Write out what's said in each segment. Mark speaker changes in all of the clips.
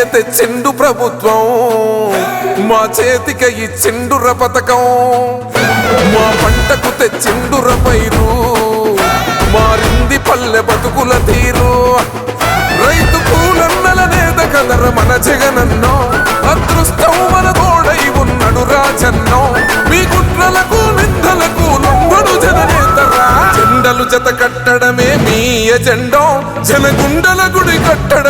Speaker 1: చేతికి తెచ్చిండు ప్రభుత్వం. మా చేతికి ఇచ్చిండుర పథకం. మా పంటకు తెచ్చిండుర పైరు. మారింది పల్లె బతుకుల తీరు. రైతు పూలన్నల నేత కదర మన జగనన్నో. అదృష్టం మన తోడై ఉన్నడు రాజన్నో. మీ కుట్రలకు నిందలకు లొంగడు జననేతరా జెండలు జత కట్టడమే మీ ఎజెండో. జనగుండల గుడి కట్టడం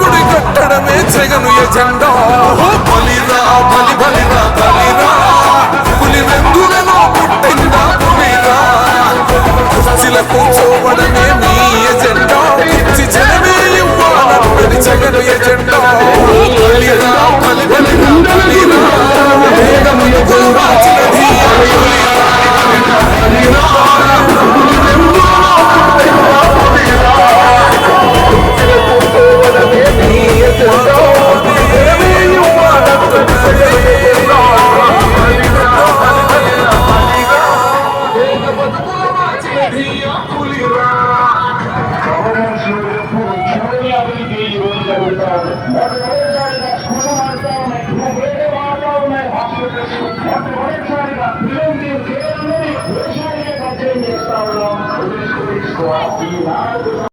Speaker 1: గుడి కట్టడమే జగను ఎజెండా. బలిరా బలి బలిరా బలిరా.
Speaker 2: ఈ నాలుగు